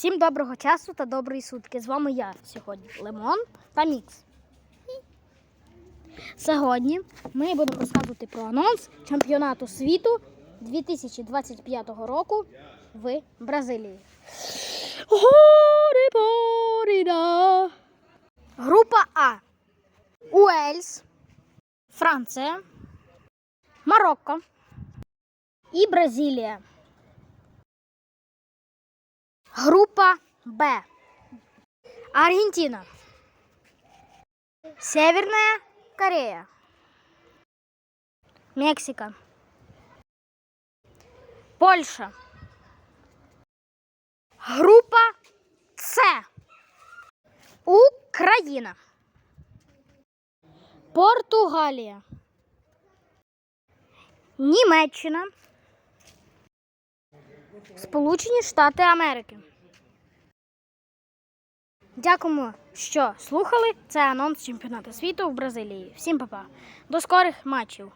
Всім доброго часу та доброї сутки. З вами я сьогодні Лимон та Мікс. Сьогодні ми будемо розказувати про анонс чемпіонату світу 2025 року в Бразилії. Група А. Уельс, Франція, Марокко і Бразилія. Группа Б. Аргентина. Северная Корея. Мексика. Польша. Група С. Україна. Португалія. Німеччина. Сполучені Штати Америки. Дякуємо, що слухали. Це анонс чемпіонату світу в Бразилії. Всім па-па. До скорих матчів.